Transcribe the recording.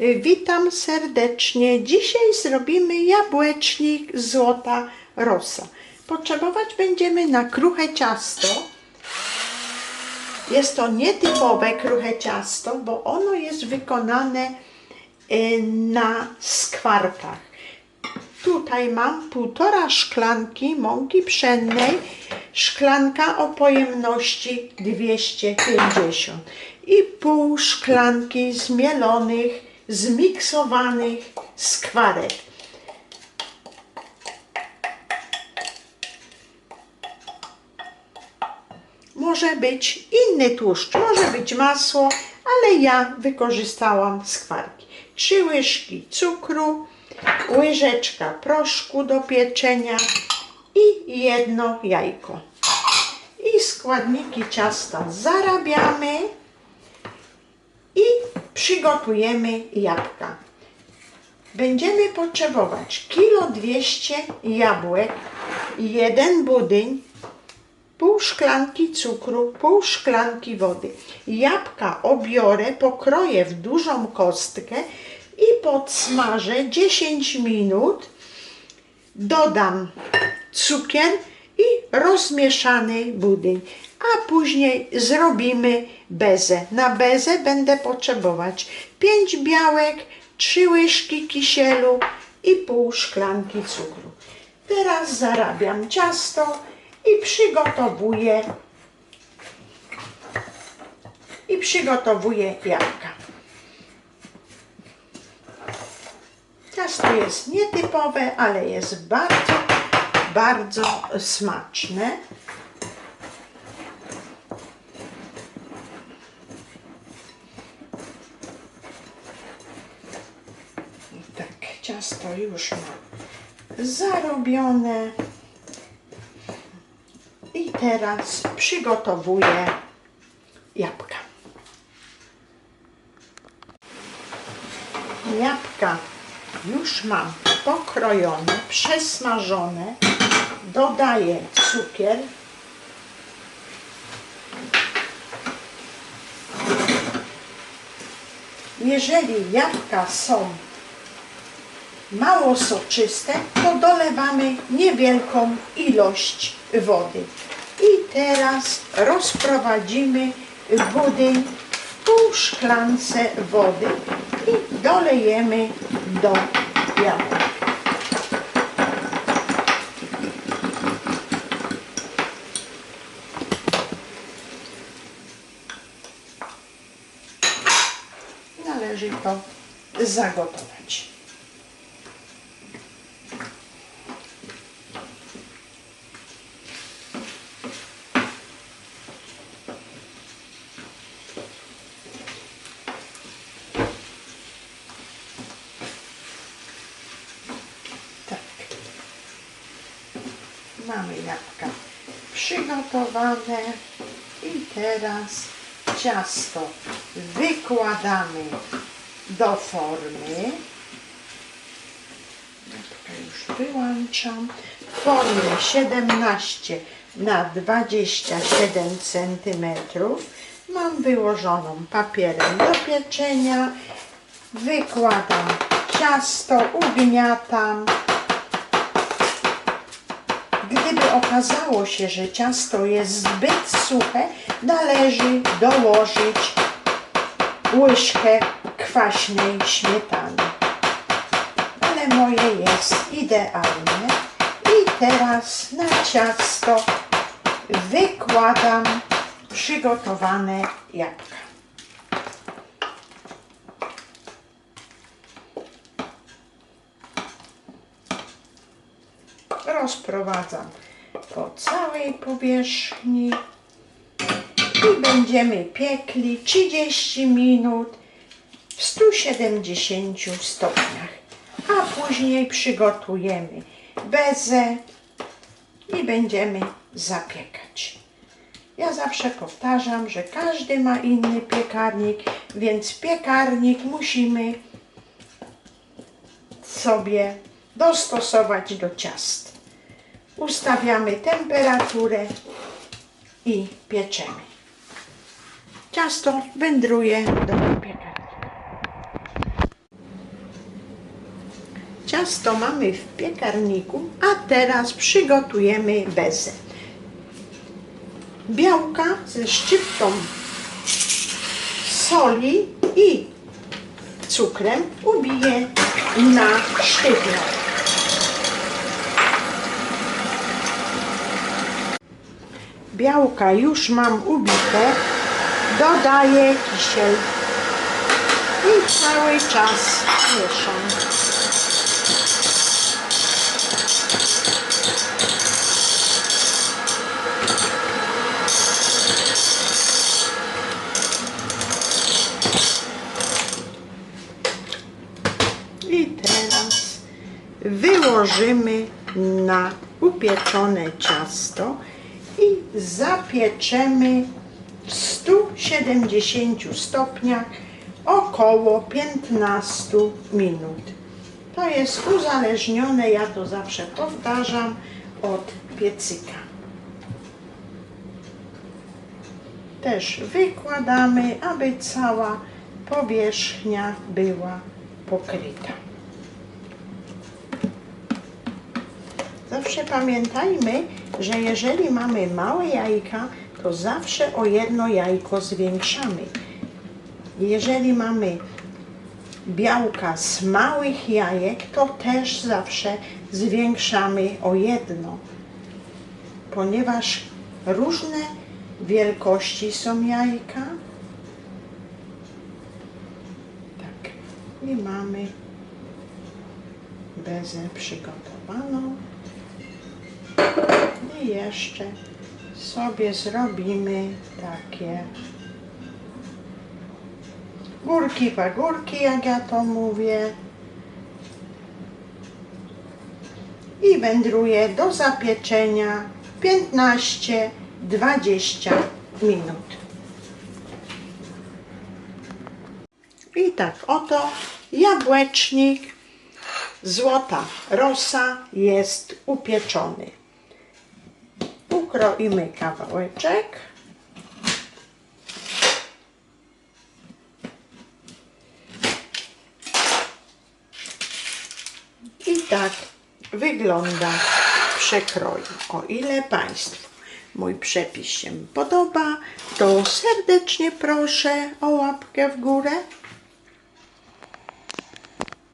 Witam serdecznie. Dzisiaj zrobimy jabłecznik złota rosa. Potrzebować będziemy na kruche ciasto. Jest to nietypowe kruche ciasto, bo ono jest wykonane y, na skwarkach. Tutaj mam półtora szklanki mąki pszennej, szklanka o pojemności 250 i pół szklanki zmielonych, zmiksowanych skwarek. Może być inny tłuszcz, może być masło, ale ja wykorzystałam skwarki. Trzy łyżki cukru, łyżeczka proszku do pieczenia i jedno jajko. I składniki ciasta zarabiamy przygotujemy jabłka. Będziemy potrzebować kilo 200 jabłek, jeden budyń, pół szklanki cukru, pół szklanki wody. Jabłka obiorę, pokroję w dużą kostkę i podsmażę 10 minut. Dodam cukier rozmieszany budyń, a później zrobimy bezę. Na bezę będę potrzebować 5 białek, 3 łyżki kisielu i pół szklanki cukru. Teraz zarabiam ciasto i przygotowuję i przygotowuję jabłka. Ciasto jest nietypowe, ale jest bardzo, bardzo smaczne. Tak, ciasto już mam zarobione. I teraz przygotowuję jabłka. Jabłka już mam pokrojone, przesmażone. Dodaję cukier. Jeżeli jabłka są mało soczyste, to dolewamy niewielką ilość wody. I teraz rozprowadzimy budyń w pół szklance wody i dolejemy do jabłek. Należy to zagotować. Tak. Mamy jabłka przygotowane i teraz ciasto wykładamy do formy. Jabłka już wyłączam. W formie 17 na 27 cm mam wyłożoną papierem do pieczenia. Wykładam ciasto, ugniatam. Gdyby okazało się, że ciasto jest zbyt suche, należy dołożyć łyżkę kwaśnej śmietany. Ale moje jest idealne. I teraz na ciasto wykładam przygotowane jabłka. rozprowadzam po całej powierzchni i będziemy piekli 30 minut w 170 stopniach, a później przygotujemy bezę i będziemy zapiekać. Ja zawsze powtarzam, że każdy ma inny piekarnik, więc piekarnik musimy sobie dostosować do ciast. Ustawiamy temperaturę i pieczemy. Ciasto wędruje do piekarnika. Ciasto mamy w piekarniku, a teraz przygotujemy bezę. Białka ze szczyptą soli i cukrem ubiję na sztywno. Białka już mam ubite, dodaję kisiel i cały czas mieszam. Wyłożymy na upieczone ciasto i zapieczemy w 170 stopniach około 15 minut. To jest uzależnione, ja to zawsze powtarzam, od piecyka. Też wykładamy, aby cała powierzchnia była pokryta. Zawsze pamiętajmy, że jeżeli mamy małe jajka, to zawsze o jedno jajko zwiększamy. Jeżeli mamy białka z małych jajek, to też zawsze zwiększamy o jedno, ponieważ różne wielkości są jajka. Tak, i mamy bezę przygotowaną. I jeszcze sobie zrobimy takie górki, pagórki, jak ja to mówię. I wędruje do zapieczenia 15-20 minut. I tak oto jabłecznik złota rosa jest upieczony. Ukroimy kawałeczek. I tak wygląda przekroju. O ile Państwu mój przepis się podoba, to serdecznie proszę o łapkę w górę